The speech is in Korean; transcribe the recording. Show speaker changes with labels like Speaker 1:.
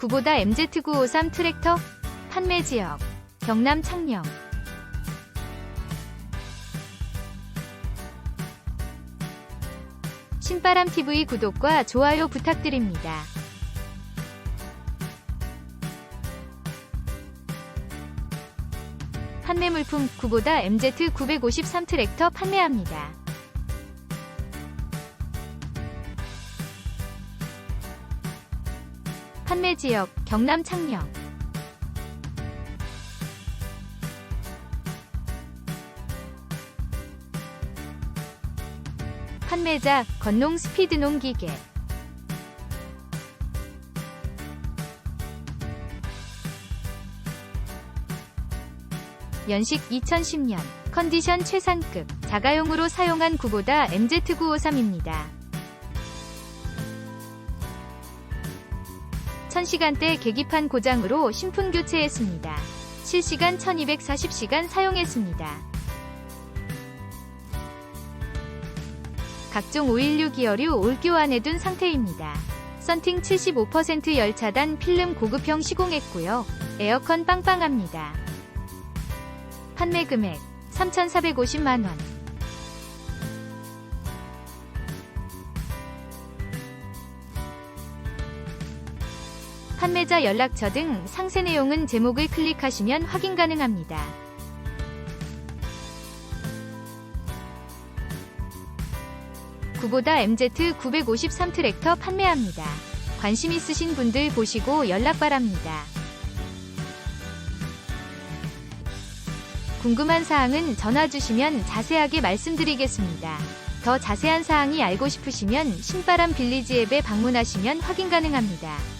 Speaker 1: 구보다 MZ953 트랙터 판매 지역 경남 창녕 신바람 TV 구독과 좋아요 부탁드립니다. 판매 물품 구보다 MZ953 트랙터 판매합니다. 판매 지역 경남 창녕 판매자 건농 스피드 농 기계 연식 2010년 컨디션 최상급 자가용으로 사용한 구보다 MZ953입니다. 1000시간대 계기판 고장으로 신품 교체했습니다. 실시간 1240시간 사용했습니다. 각종 516 기어류 올 교환해둔 상태입니다. 썬팅 75% 열차단 필름 고급형 시공했고요. 에어컨 빵빵합니다. 판매 금액 3,450만원. 판매자 연락처 등 상세 내용은 제목을 클릭하시면 확인 가능합니다. 구보다 MZ953 트랙터 판매합니다. 관심 있으신 분들 보시고 연락 바랍니다. 궁금한 사항은 전화 주시면 자세하게 말씀드리겠습니다. 더 자세한 사항이 알고 싶으시면 신바람 빌리지 앱에 방문하시면 확인 가능합니다.